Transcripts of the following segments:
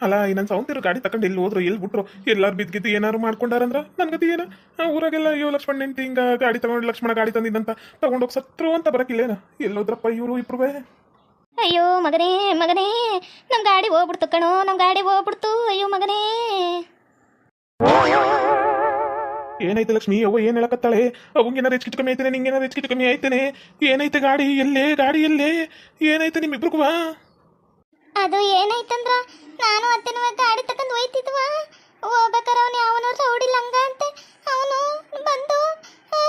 ಅಲ್ಲ ಇನ್ನೊಂದು ನನ್ನ ಸೌಂತಿರು ಗಾಡಿ ತಕೊಂಡು ಇಲ್ಲಿ ಹೋದ್ರು ಎಲ್ಲಿ ಬಿಟ್ರು ಎಲ್ಲಾರು ಬಿದ್ದಿದ್ದು ಏನಾರು ಮಾಡ್ಕೊಂಡಾರಂದ್ರ? ನನ್ ಗತಿ ಏನ? ಆ, ಊರಾಗೆಲ್ಲ ಅಯ್ಯೋ ಲಕ್ಷ್ಮಣ ನಿಂತು ಹಿಂಗ ಗಾಡಿ ತಗೊಂಡು ಲಕ್ಷ್ಮಣ ಗಾಡಿ ತಂದಿದ್ದಂತ ತಗೊಂಡೋಗಿ ಸತ್ರು ಅಂತ ಬರಕಿಲ್ಲೇನ? ಎಲ್ಲೋದ್ರಪ್ಪ ಇವರು ಇಬ್ರುವೆ? ಅಯ್ಯೋ ಮಗನೇ ಮಗನೇ ನಮ್ಮ ಗಾಡಿ ಹೋಗ್ಬಿಡ್ತು ಕಣೋ ನಮ್ಮ ಗಾಡಿ ಹೋಗ್ಬಿಡ್ತು ಅಯ್ಯೋ ಮಗನೇ. ಏನೈತೆ ಲಕ್ಷ್ಮಿ? ಅವ್ವ ಏನ್ ಹೇಳಕತ್ತಾಳೆ? ಅವಂಗೇನಾರ ಹೆಚ್ಚು ಕಮ್ಮಿ ಐತೇನೆ ನಿಂಗೇನಾರ ಹೆಚ್ಚು ಕಮ್ಮಿ ಐತೇನೆ ಏನೈತೆ ಗಾಡಿ? ಎಲ್ಲೇ? ಗಾಡಿ ಎಲ್ಲೇ? ಏನೈತೆ ನಿಮ್ಮಿಬ್ರಿಗೂ ಅದು ಏನಾಯ್ತಂದ್ರ, ನಾನು ಅತ್ತೆನವ ಗಾಡಿ ತಕೊಂಡ್ ಹೋಯ್ತಿದ್ವ? ಹೋಗ್ಬೇಕಾರ ಅವನು ಯಾವನೋ ರೌಡಿ ಲಂಗ ಅಂತೆ. ಅವನು ಬಂದು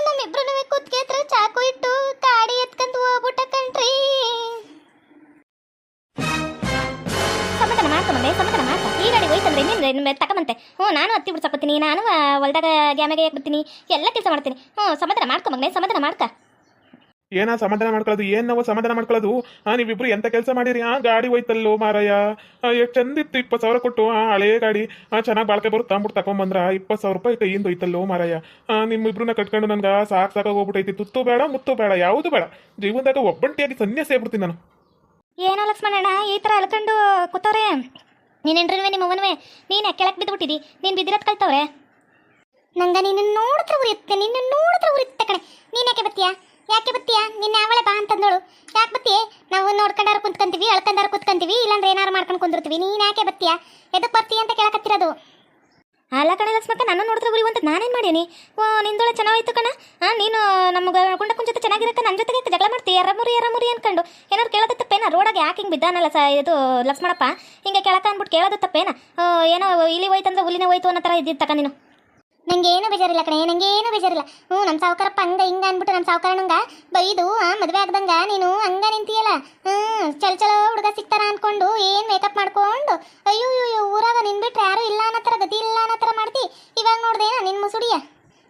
ನಮ್ಮಿಬ್ರು ಕುತ್ತಿಗೆ ಹತ್ರ ಚಾಕು ಇಟ್ಟು ಗಾಡಿ ಎತ್ಕೊಂಡು ಹೋಗ್ಬಿಟ್ಟ ಕಣ್ರಿ ಸಮಾಧಾನ ಮಾಡ್ಕೊಂಬಂದೆ ಸಮಾಧಾನ ಮಾಡ್ಕೊ ಹೋಯ್ತಂದ್ರೆ ನೀನು ತಗೊಂಬಂತೆ? ಹ್ಞೂ, ನಾನು ಹತ್ತಿ ಬಿಡ್ಸಕೋತೀನಿ ನಾನು ಹೊಲ್ದಾಗ ಗ್ಯಾಮಗೆ ಹಾಕ್ಬಿಡ್ತೀನಿ ಎಲ್ಲ ಕೆಲಸ ಮಾಡ್ತೀನಿ. ಹ್ಞೂ, ಸಮಾಧಾನ ಮಾಡ್ಕೊ ಮಗನೇ ಸಮಾಧಾನ ಮಾಡ್ಕ. ಏನ ಸಮಾಧಾನ ಮಾಡ್ಕೊಳ್ಳೋದು, ಏನ್ ನಾವು ಸಮಾಧಾನ ಮಾಡ್ಕೊಳ್ಳೋದು? ಆ, ನೀವಿಬ್ರು ಎಂತ ಕೆಲಸ ಮಾಡಿರಿ? ಆ, ಗಾಡಿ ಹೋಯ್ತಲ್ಲೋ ಮಾರಾಯ. ಎಷ್ಟು ಚಂದಿತ್ತು ಇಪ್ಪತ್ತು ಸಾವಿರ ಕೊಟ್ಟು, ಆ ಹಳೆಯ ಗಾಡಿ. ಆ, ಚೆನ್ನಾಗಿ ಬಾಳ್ಕೆ ಬರುತ್ತೆ ಅಂದ್ಬಿಟ್ಟು ತಗೊಂಬಂದ್ರ ಇಪ್ಪತ್ತು ಸಾವಿರ ರೂಪಾಯಿ ಕೈಯಿಂದ ಹೋಯ್ತಲ್ಲೋ ಮಾರಾಯ. ನಿಮ್ಮಿಬ್ರನ್ನ ಕಟ್ಕೊಂಡು ನನ್ಗೆ ಸಾಕು ಸಾಕಾಗ ಹೋಗ್ಬಿಟ್ಟೈತಿ ತುತ್ತು ಬೇಡ, ಮುತ್ತು ಬೇಡ, ಯಾವುದು ಬೇಡ. ಜೀವನದಾಗ ಒಬ್ಬಂಟಿಯಾಗಿ ಸನ್ಯಾಸ ಆಗ್ಬಿಡ್ತೀನಿ ನಾನು. ಏನೋ ಲಕ್ಷ್ಮಣಣ್ಣ ಈ ಥರ ಅಲ್ಕೊಂಡು ಕೂತವ್ರೆ. ನೀನೇನ್ರನ್ವೇ ನಿಮ್ಮ ಅವನವೇ ನೀನು ಕೆಳಕ್ಕೆ ಬಿದ್ದುಬಿಟ್ಟಿದಿ ನೀನ್ ಬಿದ್ದಿರೋದು ಕಲ್ತವ್ರೆ ನಂಗೆ ನಿನ್ನ ನೋಡಿದ್ರೆ ಉರಿಯುತ್ತೆ ನಿನ್ನ ನೋಡಿದ್ರೆ ಉರಿಯುತ್ತೆ ಕಣೆ. ನೀನು ಯಾಕೆ ಬತ್ತೀಯಾ? ಯಾಕೆ ಬತ್ತೀಯ? ನಿನ್ನ ಯಾವಳೆ ಬಾ ಅಂತಂದಳು. ಯಾಕೆ ಬತ್ತೀಯ? ನಾವು ನೋಡ್ಕೊಂಡಾರ ಕುಂತ್ಕೊಂತೀವಿ, ಅಳ್ಕೊಂಡಾರ ಕುತ್ಕೊಂತೀವಿ, ಇಲ್ಲಾಂದ್ರೆ ಏನಾರು ಮಾಡ್ಕೊಂಡು ಕುಂದಿರ್ತೀವಿ. ನೀನು ಯಾಕೆ ಬತ್ತೀಯ? ಎದಕ್ಕೆ ಬರ್ತೀಯ ಅಂತ ಕೇಳಕತ್ತಿರೋದು? ಅಲ್ಲ ಕಣ ಲಕ್ಷ್ಮಕ್ಕ, ನನ್ನ ನೋಡಿದ್ರೆ ಗುರಿ ಅಂತ ನಾನೇನು ಮಾಡೀನಿ? ಓ, ನಿಂದೊಳೆ ಚೆನ್ನಾಗಿತ್ತು ಕಣ. ನೀನು ನಮ್ಗೆ ಗುಂಡಕ್ಕನ ಜೊತೆ ಚೆನ್ನಾಗಿರಕ್ಕೆ ನನ್ನ ಜೊತೆಗೆ ಜಗಳ ಮಾಡ್ತೀಯ ಎರಮುರಿ ಎರಮುರಿ ಅನ್ಕೊಂಡು. ಏನಾರು ಕೇಳೋದು ತಪ್ಪೇನ? ರೋಡಾಗೆ ಯಾಕೆ ಹಿಂಗೆ ಬಿದ್ದಾನಲ್ಲ ಸ ಇದು ಲಕ್ಷ್ಮಣಪ್ಪ? ಹಿಂಗೆ ಕೇಳಕ ಅಂದ್ಬಿಟ್ಟು ಕೇಳೋದು ತಪ್ಪೇನ? ಏನೋ ಇಲಿ ಹೋಯ್ತಂದ್ರೆ ಹುಲಿನೇ ಹೋಯ್ತು ಅನ್ನೋ ಥರ ಇದ್ದಿತ್ತು ನೀನು. ನಂಗೆ ಏನು ಬೇಜಾರಿಲ್ಲ ಕಣೆ ನಂಗೆ ಏನು ಬೇಜಾರಿಲ್ಲ. ಹ್ಞೂ ನಮ್ಮ ಸಾವುಕಾರಪ್ಪ ಹಂಗ ಹಿಂಗ ಅಂದ್ಬಿಟ್ಟು ನಮ್ಮ ಸಾವುಕಾರ ನಂಗ ಬೈದು ಮದುವೆ ಆಗ್ದಂಗ ನೀನು ಹಂಗ ನಿಂತಿಯಲ್ಲ? ಹ್ಞೂ ಚಲ ಚಲೋ ಹುಡುಗ ಸಿಗ್ತಾರ ಅನ್ಕೊಂಡು ಏನು ಮೇಕಪ್ ಮಾಡ್ಕೊಂಡು? ಅಯ್ಯೋ ಅಯ್ಯೋ ಊರಾಗ ನಿನ್ ಬಿಟ್ರೆ ಯಾರು ಇಲ್ಲ ಅನ್ನೋ ಥರ ಗತಿ ಇಲ್ಲ ಅನ್ನೋ ಥರ ಮಾಡ್ತಿ. ಇವಾಗ ನೋಡ್ದೇನ ನಿನ್ನ ಮುಸುಡಿಯ.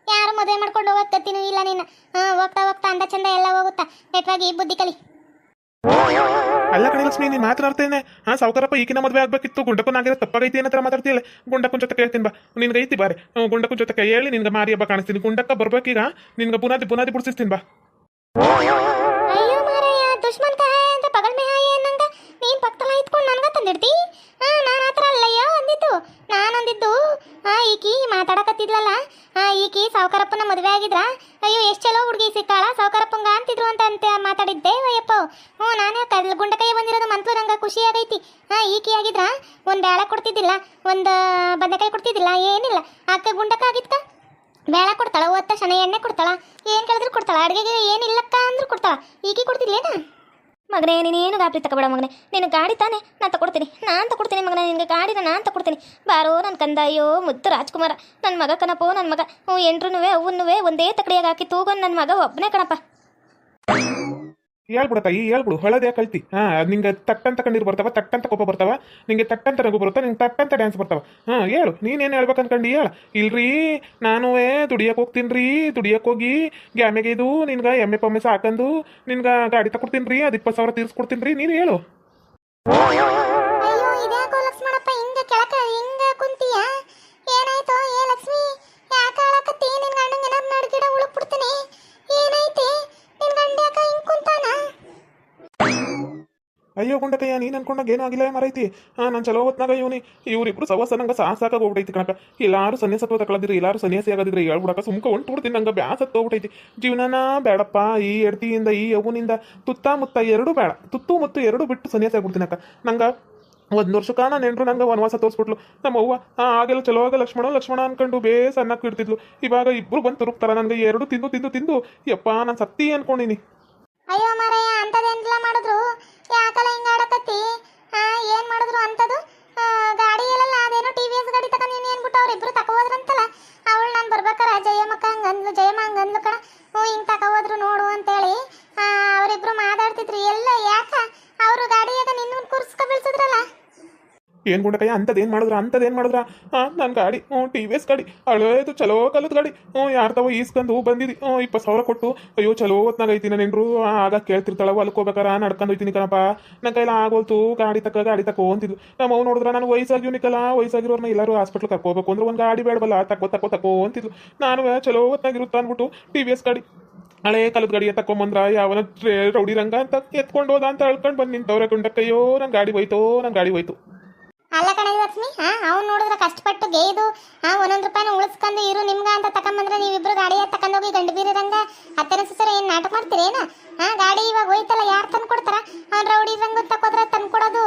ಯಾರು ಮದುವೆ ಮಾಡ್ಕೊಂಡು ಹೋಗೋದು ಇಲ್ಲ ನೀನು ಹಾಂ ಹೋಗ್ತಾ ಹೋಗ್ತಾ ಅಂದ ಚಂದ ಎಲ್ಲ ಹೋಗುತ್ತಾ. ನೆಟ್ವಾಗಿ ಬುದ್ಧಿ ಕಲಿ. ಅಲ್ಲ ಕಣೆ ಲಕ್ಷ್ಮಿ, ನೀನು ಮಾತಾಡ್ತೇನೆ ಹಾ ಸಾವುಕಾರಪ್ಪ ಈಗಿನ ಮದುವೆ ಆಗ್ಬೇಕಿತ್ತು. ಗುಂಡಕ್ಕೂ ಆಗಿರೋ ತಪ್ಪಾಗೈತಿ ಏನತ್ರ ಮಾತಾಡ್ತೀಯಲ್ಲ? ಗುಂಡಕ್ಕನ್ ಜೊತೆ ಕೇಳ್ತೀನಿ ಬಾ. ನಿನ್ಗೆ ಐತಿ ಬಾರೆ. ಗುಂಡಕ್ಕನ್ ಜೊತೆ ಕೈ ಹೇಳಿ ನಿನ್ಗೆ ಮಾರಿ ಹಬ್ಬ ಕಾಣಿಸ್ತೀನಿ. ಗುಂಡಕ್ಕ ಬರ್ಬೇಕೀಗ. ನಿನ್ಗೆ ಬುನಾದಿ ಬುನಾದಿ ಬಿಡಿಸ್ತೀನಿ ಬಾ. ಅಯ್ಯೋ ಮಾರಾಯ ದುಶ್ಮನ್ ಕಹಾಯ ಅಂತ ಪಗಲ್ ಮೇ ಹಾಯ ಅನ್ನಂಗ ನೀನ್ ಪಕ್ಕದಲ್ಲ ಇಟ್ಕೊಂಡು ನನ್ಗ ತಂದಿಡ್ತಿ? ಹಾ ನಾನು ಆ ಥರ ಅಲ್ಲಯ್ಯ ಅಂದಿದ್ದು. ನಾನು ಅಂದಿದ್ದು, ಆ, ಈಕಿ ಮಾತಾಡಕತ್ತಿದ್ಲಲ್ಲ? ಆ, ಈಕಿ ಸಾವುಕಾರಪ್ಪನ ಮದುವೆ ಆಗಿದ್ರ? ಅಯ್ಯೋ, ಎಷ್ಟು ಚಲೋ ಹುಡುಗಿ ಸಿಕ್ಕಾಳ. ಸಾವುಕಾರಪ್ಪಂಗ ಅಂತಿದ್ರು ಅಂತ ಅಂತ ಮಾತಾಡಿದ್ದೆ. ಅಯ್ಯಪ್ಪ, ಹ್ಞೂ, ನಾನೇ ಕಲ್ ಗುಂಡಕೈ ಬಂದಿರೋದು ಮಂತ್ಲು ನಂಗೆ ಖುಷಿ ಆಗೈತಿ. ಹಾಂ, ಈಕಿ ಆಗಿದ್ರ? ಒಂದು ಬೇಳೆ ಕೊಡ್ತಿದ್ದಿಲ್ಲ. ಒಂದು ಬದನೆಕಾಯಿ ಕೊಡ್ತಿದ್ದಿಲ್ಲ. ಏನಿಲ್ಲ. ಅಕ್ಕ ಗುಂಡಕ ಆಗಿತ್ತ ಬೇಳೆ ಕೊಡ್ತಾಳ, ಒತ್ತ ಶನ ಎಣ್ಣೆ ಕೊಡ್ತಾಳ. ಏನು ಕೇಳಿದ್ರು ಕೊಡ್ತಾಳ. ಅಡುಗೆಗೆ ಏನಿಲ್ಲಕ್ಕ ಅಂದ್ರೂ ಕೊಡ್ತಾಳ. ಈಕೆ ಕೊಡ್ತಿದ್ಲೇನ? ಮಗನೇ ನೀನೇನು ಗಾಬರಿ ತಗೋಬೇಡ ಮಗನೇ. ನಿನ್ನ ಗಾಡಿ ತಾನೆ, ನಾನು ತಗೊಡ್ತೀನಿ. ನಾನು ತಗೊಡ್ತೀನಿ ಮಗನೇ, ನಿನಗೆ ಗಾಡಿನ ನಾನು ತಗೊಡ್ತೀನಿ. ಬಾರೋ ನನ್ನ ಕಂದ ಅಯ್ಯೋ ಮುದ್ದು ರಾಜ್ಕುಮಾರ. ನನ್ನ ಮಗ ಕಣಪ್ಪೋ ನನ್ನ ಮಗ. ಹ್ಞೂ ಎಂಟ್ರೂ ಅವನ್ನುವೆ ಒಂದೇ ತಕಡಿಯಾಗಿ ಹಾಕಿ ತೂಗೊಂಡು ನನ್ನ ಮಗ ಒಬ್ಬನೇ ಕಣಪ್ಪ. ಹೇಳ್ಬಿಡು ತಾಯಿ ಹೇಳ್ಬಿಡು, ಹೊಳದೇ ಕಲ್ತಿ. ಹಾ, ನಿಂಗೆ ತಟ್ಟಂತ ಕಣ್ಣೀರು ಬರ್ತಾವ ತಟ್ಟಂತ ಕೋಪ ಬರ್ತಾವ, ನಿಂಗೆ ತಟ್ಟಂತ ನಗು ಬರುತ್ತಾ, ನಿಂಗೆ ತಟ್ಟಂತ ಡ್ಯಾನ್ಸ್ ಬರ್ತಾವ. ಹಾ, ಹೇಳು, ನೀನೇನು ಹೇಳ್ಬೇಕು ಅನ್ಕಂಡು ಹೇಳ. ಇಲ್ರಿ ನಾನು ದುಡಿಯಕ್ಕೆ ಹೋಗ್ತೀನಿ ದುಡಿಯಕ್ಕೆ ಹೋಗಿ ಗ್ಯಾಮೆಗೆ ಇದು ನಿನ್ಗೆ ಎಮ್ಮೆ ಪಮ್ಮೆ ಸಾಕಂದು, ನಿನ್ಗೆ ಗಾಡಿ ತಗೊಡ್ತೀನಿ ರೀ ಅದು ಇಪ್ಪತ್ತು ಸಾವಿರ ತೀರ್ಸ್ಕೊಡ್ತೀನಿ ರೀ ನೀನು ಹೇಳು. ಅಯ್ಯೋ ಗುಂಡಕಯ್ಯ ನೀನು ಅನ್ಕೊಂಡಾಗ ಏನಾಗಿಲ್ಲ ಮರೈತಿ? ಹಾಂ ನಾನು ಚಲೋ ಹೊತ್ನಾಗ ಇವನಿ ಇವರಿಬ್ರು ಸವಸ ನಂಗೆ ಸಾಕು ಸಾಕಾಗಿ ಹೋಗ್ಬಿಟ್ಟೈತಿ ಕಣಕ ಎಲ್ಲಾರು ಸನ್ಯಾಸತ್ವ ತಗೊಳದಿರಿ ಎಲ್ಲಾರು ಸನ್ಯಾಸಿ ಆಗದಿದ್ರೆ ಹೇಳ್ಬಿಡಕ ಸುಮ್ಕ ಹೊಂಟು ಬಿಡ್ತೀನಿ ನಂಗೆ ಬ್ಯಾಸತ್ ಹೋಗ್ಬಿಟ್ಟೈತಿ ಜೀವನನ ಬೇಡಪ್ಪ ಈ ಎಡ್ತಿಯಿಂದ, ಈ ಯವ್ವನಿಂದ ತುತ್ತ ಮುತ್ತ ಎರಡು ಬೇಡ ತುತ್ತು ಮುತ್ತು ಎರಡು ಬಿಟ್ಟು ಸನ್ಯಾಸಿ ಆಗ್ಬಿಡ್ತೀನಿ ನಂಗೆ ಒಂದು ವರ್ಷ ನಾನು ನೆಂಟ್ರು ನಂಗೆ ವನವಾಸ ತೋರಿಸ್ಬಿಟ್ಲು. ನಮ್ಮ ಅವ್ವ ಹಾಂ ಆಗೆಲ್ಲ ಚಲೋ ಆಗ ಲಕ್ಷ್ಮಣ ಲಕ್ಷ್ಮಣ ಅನ್ಕೊಂಡು ಬೇಸ್ ಅನ್ನಕ್ಕೆ ಇಡ್ತಿದ್ಲು ಇವಾಗ ಇಬ್ರು ಬಂದು ತುರುಕ್ತಾರ ನನಗೆ ಎರಡು ತಿಂದು ತಿಂದು ತಿಂದು. ಯಪ್ಪ, ನಾನು ಸತ್ತಿ ಅನ್ಕೊಂಡಿನಿ. ಅಯ್ಯೋ ಮಾರಯ್ಯ ಮಾಡಿದ್ರು? ಯಾಕಲ್ಲ ಹಿಂಗ ಆಡಕತ್ತಿ? ಹಾ ಏನ್ ಮಾಡಿದ್ರು ಅಂತದು? ಆ, ಗಾಡಿ ಇಲ್ಲಲ್ಲ ಅದೇನೋ ಟಿ ವಿ ಎಸ್ ಗಾಡಿ ತಗೊಂಡು ನೀನು ಏನ್ಬಿಟ್ಟು ಅವ್ರಿಬ್ರು ತಕೋದ್ರಂತಲ್ಲ ಅವಳು ನಾನು ಬರ್ಬೇಕಾರ ಜಯಮ್ಮಕ್ಕ ಹಂಗಂದ್ಲು ಜಯಮ್ಮ ಹಂಗಂದ್ಲು ಕಣ. ಹ್ಞೂ ಹಿಂಗೆ ಏನ್ ಗುಂಡಕಯ್ಯ ಅಂಥದ್ದೇನು ಮಾಡಿದ್ರ ಅಂಥದ್ದೇನು ಮಾಡಿದ್ರ? ಹಾಂ ನನ್ನ ಗಾಡಿ, ಹ್ಞೂ, ಟಿ ವಿ ಎಸ್ ಗಾಡಿ ಹಳೇದು ಚಲೋ ಕಾಲದ ಗಾಡಿ. ಹ್ಞೂ, ಯಾರ ತವ ಈಸ್ಕೊಂಡು ಬಂದಿದ್ದಿ ಹ್ಞೂ, ಇಪ್ಪತ್ತು ಸಾವಿರ ಕೊಟ್ಟು, ಅಯ್ಯೋ, ಚಲೋ ಹೊತ್ನಾಗ ಐತಿ ನಾನು ನೆಂಟ್ರು ಆಗ ಕೇಳ್ತಿರ್ತಾಳ ಅಲ್ಲಿ ಹೋಗ್ಬೇಕಾರ ನಡ್ಕೊಂಡು ಹೋಯ್ತೀನಿ ಕಣಪ್ಪ. ನನ್ನ ಕೈಲ ಆಗೋಲ್ತು, ಗಾಡಿ ತಕ್ಕ ಗಾಡಿ ತಕೋ ಅಂತಿದ್ಲು. ನಮ್ಮ ಅವ್ನು ನೋಡಿದ್ರೆ, ನಾನು ವಯಸ್ಸಾಗಿವ್ನಿಕಲ್ಲ ವಯಸ್ಸಾಗಿರೋರ್ನ ಎಲ್ಲರೂ ಹಾಸ್ಪಿಟ್ಲ್ ಕರ್ಕೋಬೇಕು ಅಂದ್ರೆ ಒಂದು ಗಾಡಿ ಬೇಡವಲ್ಲ, ತಕೋ ತಕೋ ತಕೋ ಅಂತಿದ್ಲು. ನಾನು ಚಲೋ ಹೊತ್ನಾಗಿರುತ್ತೆ ಅಂದ್ಬಿಟ್ಟು, ಟಿ ವಿ ಎಸ್ ಗಾಡಿ, ಹಳೆ ಕಾಲದ ಗಾಡಿಯ ತಕೊಂಬಂದ್ರ, ಯಾವನ ರೌಡಿ ರಂಗ ಅಂತ ಎತ್ಕೊಂಡು ಹೋದ ಅಂತ ಹೇಳ್ಕೊಂಡು ಬಂದು ನಿಂತವ್ರೆ ಗುಂಡಕ್ಕಯ್ಯೋ ನನ್ನ ಗಾಡಿ ಹೋಯ್ತೋ ನನ್ನ ಗಾಡಿ ಹೋಯ್ತು. ಅಲ್ಲ ಕಣ, ಲಕ್ಷ್ಮಿ, ಹಾ, ಅವ್ನು ನೋಡಿದ್ರೆ ಕಷ್ಟಪಟ್ಟು ಗೇಯ್ದು ಹಾ, ಒಂದೊಂದು ರೂಪಾಯಿನ ಉಳಿಸ್ಕೊಂಡು ಇರು ನಿಮ್ಗ ಅಂತ ತಕೊಂಬಂದ್ರೆ ನೀವಿಬ್ರು ಗಾಡಿ ತಕೊಂಡೋಗಿ ಗಂಡು ಬೀರಿರಂಗ ಹತ್ತಿರ ಸರ ಏನು ನಾಟಕ ಮಾಡ್ತೀರೇನ? ಹಾ, ಗಾಡಿ ಇವಾಗ ಹೋಯ್ತಲ್ಲ, ಯಾರು ತಂದು ಕೊಡ್ತಾರ ಅವ್ನ ರೌಡಿ ರಂಗು ತಕೋದ್ರ ತಂದು ಕೊಡೋದು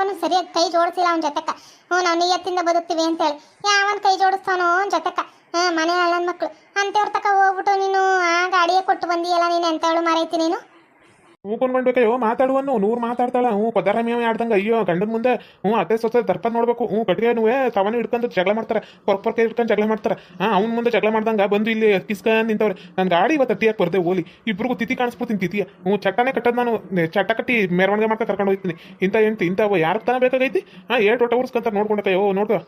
ಅಂದ್ಬಿಟ್ಟು ಸರಿಯಾಗಿ ಕೈ ಜೋಡಿಸಿಲ್ಲ ಅವನ ಜೊತೆಕ. ಹ್ಞೂ, ನಾವು ನಿಯತ್ತಿಂದ ಬದುಕ್ತೀವಿ ಅಂತೇಳಿ. ಯಾವನ್ ಕೈ ಜೋಡಿಸ್ತಾನೋ ಅವನ ಜೊತೆಕ. ಹಾ ಮನೆ ಅಣ್ಣನ ಮಕ್ಕಳು ಅಂತೇವ್ರ ತಕ ಹೋಗ್ಬಿಟ್ಟು ನೀನು ಆ ಗಾಡಿಯೇ ಕೊಟ್ಟು ಬಂದಿಯಲ್ಲ ನೀನು ಎಂತವಳು ಮರೈತಿ ನೀನು? ಹ್ಞೂ ಕೊಂಡ್ಬೇಕಯ್ಯೋ ಮಾತಾಡುವನು ನೂರು ಮಾತಾಡ್ತಾಳ. ಹ್ಞೂ ಪದಾರ ಮೇವ ಆಡ್ದಂಗೆ ಅಯ್ಯೋ, ಗಂಡನ ಮುಂದೆ. ಹ್ಞೂ, ಅತ್ತೆ ಸೊಸೆ ದರ್ಪ ನೋಡ್ಬೇಕು. ಹ್ಞೂ, ಕಟ್ಟಿಗೆ ನೀವೇ ತವನ ಹಿಡ್ಕೊಂಡು ಜಗಳ ಮಾಡ್ತಾರೆ. ಕೊರ್ಕ್ ಪೊರ್ಕೆ ಹಿಡ್ಕೊಂಡು ಜಗಳ ಮಾಡ್ತಾರೆ. ಹಾಂ, ಅವ್ನ ಮುಂದೆ ಜಗಳ ಮಾಡ್ದಂಗ ಬಂದು ಇಲ್ಲಿ ಕಿಸ್ಕೊಂಡು ನಿಂತವ್ರೆ. ನನ್ನ ಗಾಡಿ ಇವತ್ತು ಅಟ್ಟಿಯಾಗಿ ಬರ್ದೆ ಓಲಿ. ಇಬ್ರಿಗೂ ತಿತಿ ಕಾಣಿಸ್ಬಿಡ್ತೀನಿ ತಿತಿಯ ಹ್ಞೂ, ಚಟ್ಟನೆ ಕಟ್ಟೋದು ನಾನು. ಚಟ್ಟ ಕಟ್ಟಿ ಮೆರವಣಿಗೆ ಮಾಡ್ತಾ ಕರ್ಕೊಂಡು ಹೋಗ್ತೀನಿ. ಇಂಥ ಎಂತ ಇಂಥವು ಯಾರು ತಾನೇ ಬೇಕಾಗೈತಿ? ಹಾಂ ಏಟ್ ಒಟ್ಟ ಊರ್ಸ್ಕೊಂತಾರೆ ನೋಡ್ಕೊಂಡಕ್ಕಯ್ಯೋ ನೋಡ್ಕೋ.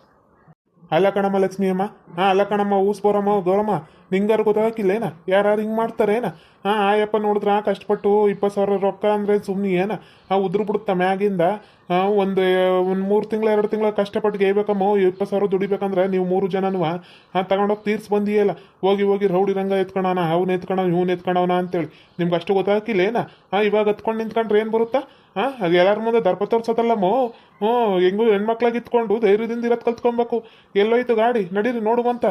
ಅಲ್ಲ ಕಣಮ್ಮ ಲಕ್ಷ್ಮಿ ಅಮ್ಮ. ಹಾಂ, ಅಲ್ಲ ಕಣಮ್ಮ ಊಸ್ಬೋರಮ್ಮ ದೋರಮ್ಮ, ನಿಂಗಾರು ಗೊತ್ತಾಗಿಲ್ಲೇನ ಯಾರು ಹಿಂಗೆ ಮಾಡ್ತಾರೇನ? ಹಾಂ, ಆಯಪ್ಪ ನೋಡಿದ್ರ ಕಷ್ಟಪಟ್ಟು ಇಪ್ಪತ್ತು ಸಾವಿರ ರೊಕ್ಕ ಅಂದರೆ ಸುಮ್ಮನೆ ಏನ? ಆ ಉದ್ರು ಬಿಡುತ್ತ ಮ್ಯಾಗಿಂದ. ಒಂದು ಒಂದು ಮೂರು ತಿಂಗಳು, ಎರಡು ತಿಂಗಳ ಕಷ್ಟಪಟ್ಟು ಗೇಯ್ಬೇಕಮ್ಮ, ಇಪ್ಪತ್ತು ಸಾವಿರ ದುಡಿಬೇಕಂದ್ರೆ ನೀವು ಮೂರು ಜನನು ಹಾಂ, ತಗೊಂಡೋಗಿ ತೀರ್ಸಿ ಬಂದಿಯಲ್ಲ. ಹೋಗಿ ಹೋಗಿ ರೌಡಿ ರಂಗ ಎತ್ಕೊಳೋಣ ಅವ್ನು ಎತ್ಕೊಳ ಇವ್ನು ಎತ್ಕೊಳವನ ಅಂತೇಳಿ. ನಿಮ್ಗೆ ಅಷ್ಟು ಗೊತ್ತಾಗಿಲ್ಲೇನ ಹಾಂ, ಇವಾಗ ಹತ್ಕೊಂಡು ನಿಂತ್ಕೊಂಡ್ರೆ ಏನು ಬರುತ್ತಾ? ಹಾಂ ಅದು ಎಲ್ಲರ ಮುಂದೆ ದರ್ಪ ತೋರ್ಸೋದಲ್ಲಮ್ಮ? ಹ್ಞೂ ಹೆಂಗೂ ಹೆಣ್ಮಕ್ಳಾಗಿ ಇತ್ಕೊಂಡು ಧೈರ್ಯದಿಂದ ಇರೋದು ಕಲ್ತ್ಕೊಬೇಕು. ಎಲ್ಲೋಯ್ತು ಗಾಡಿ, ನಡೀರಿ, ನೋಡುವಂತ.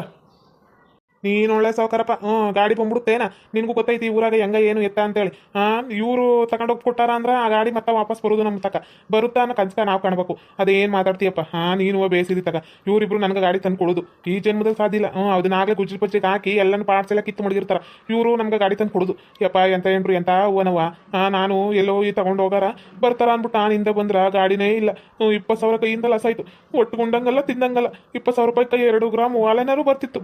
ನೀನು ಒಳ್ಳೆ ಸಾವುಕಾರಪ್ಪ. ಹ್ಞೂ ಗಾಡಿ ಬಂದ್ಬಿಡುತ್ತೇನ? ನಿನಗೂ ಗೊತ್ತೈತಿ ಊರಾಗ ಹೆಂಗ ಏನು ಎತ್ತ ಅಂತೇಳಿ. ಹಾಂ, ಇವರು ತಗೊಂಡೋಗಿ ಕೊಟ್ಟಾರ ಅಂದ್ರೆ ಆ ಗಾಡಿ ಮತ್ತೆ ವಾಪಸ್ ಬರೋದು ನಮ್ಮ ತಕ. ಬರುತ್ತಾ ಅನ್ನೋ ಕಂಚಕ ನಾವು ಕಾಣಬೇಕು. ಅದೇನು ಮಾತಾಡ್ತೀಯಪ್ಪ? ಹಾಂ, ನೀನು ಬೇಸಿದಿ ತಗ ಇವರಿಬ್ರು ನನಗೆ ಗಾಡಿ ತಂದು ಕೊಡೋದು ಈ ಜನ್ಮದಲ್ಲಿ ಸಾಧ್ಯ ಇಲ್ಲ. ಹ್ಞೂ ಅದನ್ನಾಗಲೇ ಗುಜ್ಜಿ ಪಚ್ಚಿಗೆ ಹಾಕಿ ಎಲ್ಲನ ಪಾರ್ಟ್ಸ್ ಎಲ್ಲ ಕಿತ್ತು ಮಡಗಿರ್ತಾರೆ. ಇವರು ನಮ್ಗೆ ಗಾಡಿ ತಂದು ಕೊಡೋದು ಯಪ್ಪ, ಎಂತ ಏನ್ರಿ, ಎಂತ ಓನವ ಹಾಂ, ನಾನು ಎಲ್ಲೋ ಈ ತಗೊಂಡು ಹೋಗಾರ. ಬರ್ತಾರ ಅಂದ್ಬಿಟ್ಟು ನಾನಿಂದ ಬಂದ್ರ ಗಾಡಿನೇ ಇಲ್ಲ. ಇಪ್ಪತ್ತು ಸಾವಿರ ಕೈಯಿಂದ ಲಸಾಯ್ತು ಆಯ್ತು ಒಟ್ಟುಕೊಂಡಂಗಲ್ಲ ತಿಂದಂಗಲ್ಲ. ಇಪ್ಪತ್ತು ಸಾವಿರ ರೂಪಾಯಿ ಕೈ ಎರಡು ಗ್ರಾಮ್ ವಾಲೆನಾರು ಬರ್ತಿತ್ತು.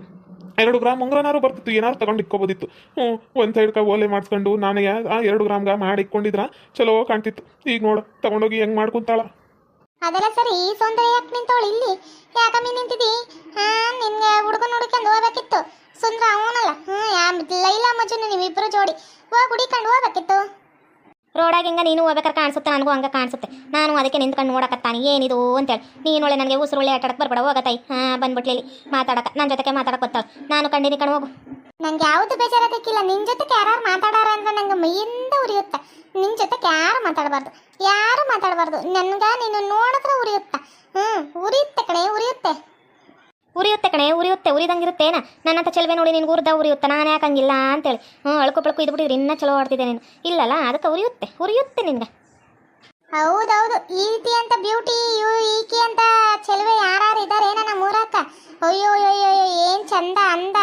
ಎರಡು ಗ್ರಾಮ್ ಉಂಗ್ರನಾರು ಬರ್ತಿತ್ತು, ಏನಾರು ತಗೊಂಡು ಇಕ್ಕೋಬೋದಿತ್ತು. ಹ್ಞೂ, ಒಂದು ಸೈಡ್ಕ ಓಲೆ ಮಾಡಿಸ್ಕೊಂಡು ನಾನು ಆ ಎರಡು ಗ್ರಾಮ್ಗ ಮಾಡಿ ಇಕ್ಕೊಂಡಿದ್ರ ಚಲೋ ಕಾಣ್ತಿತ್ತು. ಈಗ ನೋಡು, ತಗೊಂಡೋಗಿ ಹೆಂಗ್ ಮಾಡ್ಕೊಂತಾಳ. ಅದೆಲ್ಲ ಸರಿ, ಸೌಂದರ್ಯ ಯಾಕೆ ನಿಂತವಳು ಇಲ್ಲಿ? ಯಾಕಮ್ಮಿ ನಿಂತಿದ್ದಿ ಹಾ, ನಿನ್ಗೆ ಹುಡುಗನ ಹುಡುಕೊಂಡು ಹೋಗ್ಬೇಕಿತ್ತು ಸುಂದ್ರ ಅವನಲ್ಲ ಹ್ಞೂ ಯಾ ಲೈಲಾ ಮಜುನು ನೀವಿಬ್ರು ಜೋಡಿ ಹೋಗಿ ಹುಡಿಕೊಂಡು ಹೋಗ್ಬೇಕಿತ್ತು ರೋಡಾಗ ಹಿಂಗ ನೀನು ಹೋಗ್ಬೇಕಾರೆ ಕಾಣಿಸುತ್ತೆ, ನನಗೂ ಹಂಗೆ ಕಾಣಿಸುತ್ತೆ. ನಾನು ಅದಕ್ಕೆ ನಿಂತ್ಕೊಂಡು ನೋಡಕತ್ತಾನೆ, ಏನಿದು ಅಂತೇಳಿ. ನೀನು ಒಳ್ಳೆ ನನಗೆ ಉಸಿರು ಒಳ್ಳೆ ಆಟಾಡಕ್ಕೆ ಬರ್ಬೇಡ ಹೋಗತ್ತಾಯಿ ಹಾಂ, ಬಂದ್ಬಿಟ್ಲಿ ಮಾತಾಡಕ್ಕೆ ನನ್ನ ಜೊತೆಗೆ ಮಾತಾಡಕ್ಕೆ ಬರ್ತಾಳೆ ನಾನು ಕಂಡಿನಿ ಕಣ್ ಹೋಗು. ನಂಗೆ ಯಾವುದು ಬೇಜಾರದಕ್ಕಿಲ್ಲ ನಿನ್ನ ಜೊತೆಗೆ ಯಾರು ಮಾತಾಡಾರ ಅಂದ್ರೆ ನಂಗೆ ಮೈಯಿಂದ ಉರಿಯುತ್ತೆ. ನಿನ್ನ ಜೊತೆಗೆ ಯಾರು ಮಾತಾಡಬಾರ್ದು? ಯಾರು ಮಾತಾಡಬಾರ್ದು? ನನ್ಗೆ ನೀನು ನೋಡಿದ್ರೆ ಉರಿಯುತ್ತೆ. ಹ್ಞೂ ಉರಿಯುತ್ತೆ ಕಣೆ, ಉರಿಯುತ್ತೆ. ಉರಿಯುತ್ತೆ ಕಣೆ, ಉರಿಯುತ್ತೆ, ಉರಿದಂಗಿರುತ್ತೇನ? ನನ್ನಂತ ಚೆಲುವೆ ನೋಡಿ ನಿನ್ಗೆ ಉರ್ದ, ಉರಿಯುತ್ತೆ, ನಾನು ಯಾಕಂಗಿಲ್ಲ ಅಂತ ಅಂತೇಳಿ. ಹ್ಞೂ, ಅಳ್ಕು ಪಳ್ಕು ಇದ್ಬಿಟ್ಟಿದ್ರೆ ಇನ್ನ ಚಲೋ ಆಡ್ತಿದ್ದೆ ನೀನು. ಇಲ್ಲಲ್ಲ, ಅದಕ್ಕೆ ಉರಿಯುತ್ತೆ ಉರಿಯುತ್ತೆ ನಿನ್ಗೆ. ಹೌದೌದು ಈ ರೀತಿ ಅಂತ ಬ್ಯೂಟಿ ಈಕೆ ಅಂತ ಚೆಲುವೆ ಯಾರು ಇದ್ದಾರೆ ನಮ್ಮ ಊರಕ್ಕ ಅಯ್ಯೋ ಅಯ್ಯೋ ಅಯ್ಯೋ ಏನ್ ಚಂದ ಅಂದ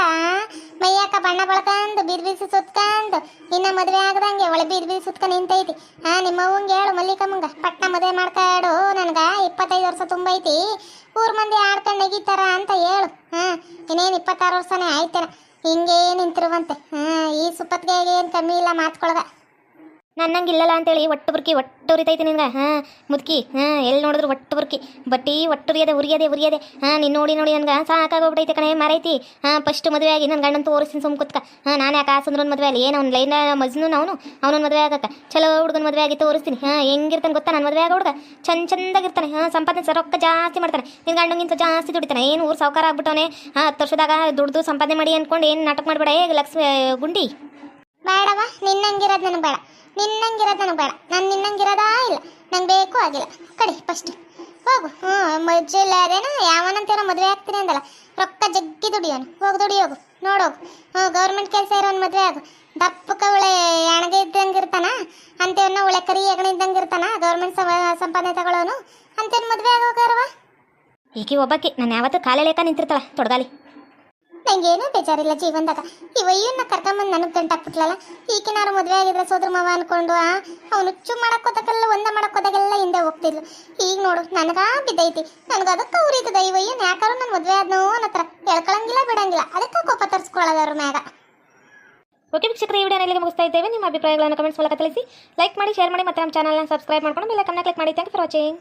ಮೈಯಾಕ ಬಣ್ಣ ಬಳಕಂದು, ಬಿದ್ ಬಿಸಿ ಸುತ್ಕಂದು, ಇನ್ನ ಮದುವೆ ಆಗದಂಗೆ ಒಳ ಬಿದ್ ಬಿಸಿ ಸುತ್ಕ ನಿಂತೈತಿ. ಹಾ ನಿಮ್ಮ ಹೇಳು ಮಲ್ಲಿಕಮ್ಮಂಗ, ಪಟ್ನ ಮದುವೆ ಮಾಡ್ಕಾಡು ನನ್ಗ ಇಪ್ಪತ್ತೈದು ವರ್ಷ ತುಂಬೈತಿ. ಊರ್ ಮಂದಿ ಆಡ್ಕೊಂಡು ನೆಗಿತಾರ ಅಂತ ಹೇಳು. ಹಾ, ಇನ್ನೇನು ಇಪ್ಪತ್ತಾರು ವರ್ಷನೇ ಆಯ್ತೇನ. ಹಿಂಗೇ ನಿಂತಿರುವಂತೆ. ಹಾ, ಈ ಸುಪತ್ಗೆ ಏನು ಕಮ್ಮಿ ಇಲ್ಲ ಮಾತ್ಕೊಳಗ ನನ್ನಂಗಿಲ್ಲಲ್ಲ ಅಂತೇಳಿ ಒಟ್ಟು ಬುರ್ಕಿ, ಒಟ್ಟು ಉರಿತೈತೆ ನಿನ್ಗೆ. ಹಾಂ, ಮುದುಕಿ, ಹಾಂ ಎಲ್ಲಿ ನೋಡಿದ್ರು ಒಟ್ಟು ಬುರ್ಕಿ. ಬಟ್ಟಿ ಒಟ್ಟು ಉರಿಯದೆ ಉರಿಯದೆ ಉರಿಯದೆ. ಹಾಂ, ನೀನು ನೋಡಿ ನೋಡಿ ನನ್ಗೆ ಸಾಕಾಗೋಗ್ಬಿಟ್ಟೈತೆ ಕಣೆ, ಮರೈತಿ. ಹಾಂ ಫಸ್ಟ್ ಮದುವೆ ಆಗಿ ನನ್ನ ಗಂಡನ ತೋರಿಸ್ತೀನಿ ಸುಮ್ ಕುತ್ಕ. ಹಾಂ, ನಾನು ಯಾಕೆ ಒಂದು ಮದುವೆ ಅಲ್ಲಿ ಏನು ಅವ್ನು ಲೈನ ಮಜ್ನು ಅವನು? ಅವನ ಮದುವೆ ಆಗಕ್ಕ. ಚಲೋ ಹುಡುಗನ ಮದುವೆ ಆಗಿ ತೋರಿಸ್ತೀನಿ. ಹಾಂ, ಹೆಂಗಿರ್ತಾನೆ ಗೊತ್ತಾ ನನ್ನ ಮದುವೆ ಆಗ ಹುಡುಗ ಚಂದ ಚಂದಾಗಿರ್ತಾನೆ ಹಾಂ, ಸಂಪಾದನೆ ರೊಕ್ಕ ಜಾಸ್ತಿ ಮಾಡ್ತಾನೆ. ನಿನ್ನ ಗಂಡಂಗಿಂತ ಜಾಸ್ತಿ ದುಡಿತಾನೆ. ಏನು ಊರು ಸಾವುಕಾರ ಆಗ್ಬಿಟ್ಟವನೆ? ಹಾಂ, ಹತ್ತು ವರ್ಷದಾಗ ದುಡ್ದು ಸಂಪಾದನೆ ಮಾಡಿ ಅಂದ್ಕೊಂಡು ಏನು ನಾಟಕ ಮಾಡಬೇಡ? ಲಕ್ಷ್ಮಿ, ಗುಂಡಿ. ಬೇಡವ ನಿನ್ನಂಗಿರೋದು ನನಗೆ ಬೇಡ. ನಿನ್ನಂಗಿರೋದು ನನಗೆ ಬೇಡ. ನಾನು ನಿನ್ನಂಗಿರೋದಾ ಇಲ್ಲ. ನಂಗೆ ಬೇಕು ಆಗಿಲ್ಲ ಕಡಿ ಫಸ್ಟ್ ಹೋಗು. ಹ್ಞೂ ಮಜ್ಜಿಲ್ಲದೇನ ಯಾವನಂತೇನೋ ಮದುವೆ ಆಗ್ತೀನಿ ಅಂದಲ್ಲ. ರೊಕ್ಕ ಜಗ್ಗಿ ದುಡಿಯೋನು. ಹೋಗು ದುಡಿಯೋಗು ನೋಡೋಗು. ಹ್ಞೂ ಗೌರ್ಮೆಂಟ್ ಕೆಲಸ ಇರೋನು ಮದುವೆ ಆಗು. ದಪ್ಪ ಕವಳೆ ಎಣಗೆ ಇದ್ದಂಗೆ ಇರ್ತಾನ? ಅಂತೇವನ್ನ ಒಳ್ಳೆ ಕರಿ ಎಗಣ ಇದ್ದಂಗೆ ಇರ್ತಾನ? ಗೌರ್ಮೆಂಟ್ ಸಂಪಾದನೆ ತಗೊಳ್ಳೋನು ಅಂತೇನು ಮದುವೆ ಆಗೋಗಾರವ ಈಕಿ ಒಬ್ಬಕ್ಕೆ ನಾನು ಯಾವತ್ತೂ ಕಾಲೇ ನಿಂತಿರ್ತಾಳೆ ನಿಂತಿರ್ತಾಳ. ತೊಡಗಾಲಿ. ನಂಗೇನೂ ಬೇಜಾರಿಲ್ಲ ಜೀವನದಾಗ. ಈ ವಯ್ಯನ್ನ ಕರ್ಕೊಂಬಂದು ನನಗೆ ಗಂಟಾಕ್ಬಿಟ್ಲಲ್ಲ ಈಕಿನಾರು ಮದುವೆ ಆಗಿದ್ರೆ ಸೋದ್ರ ಮಾವ ಅನ್ಕೊಂಡು ಅವನು ಹುಚ್ಚು ಮಾಡಕ್ಕೋದಾಗೆಲ್ಲ, ಒಂದ ಮಾಡಕ್ಕೋದಾಗೆಲ್ಲ ಹಿಂದೆ ಹೋಗ್ತಿದ್ಲು. ಈಗ ನೋಡು, ನನಗ ಬಿದ್ದೈತಿ ನನಗೆ ಅದಕ್ಕೆ ಉರಿತದ ಈ ವಯ್ಯನ್ ಯಾಕಾರು ನನ್ನ ಮದುವೆ ಆದ್ನೋ ಅನ್ನತ್ರ. ಹೇಳ್ಕೊಳಂಗಿಲ್ಲ ಬಿಡಂಗಿಲ್ಲ. ಅದಕ್ಕೆ ಕೋಪ ತರಿಸ್ಕೊಳ್ಳೋದವ್ರ ಮ್ಯಾಗ. ಓಕೆ ವೀಕ್ಷಕರು, ಈ ವಿಡಿಯೋನ ಇಲ್ಲಿಗೆ ಮುಗಿಸ್ತಾ ಇದ್ದೇವೆ? ನಿಮ್ಮ ಅಭಿಪ್ರಾಯಗಳನ್ನು ಕಮೆಂಟ್ಸ್ ಮೂಲಕ ತಿಳಿಸಿ. ಲೈಕ್ ಮಾಡಿ, ಶೇರ್ ಮಾಡಿ, ಮತ್ತೆ ನಮ್ಮ ಚಾನಲ್ನ ಸಬ್ಸ್ಕ್ರೈಬ್ ಮಾಡ್ಕೊಂಡು ಬೆಲ್ಲೈಕನ್ನ ಕ್ಲಿಕ್ ಮಾಡಿ. Thank for watching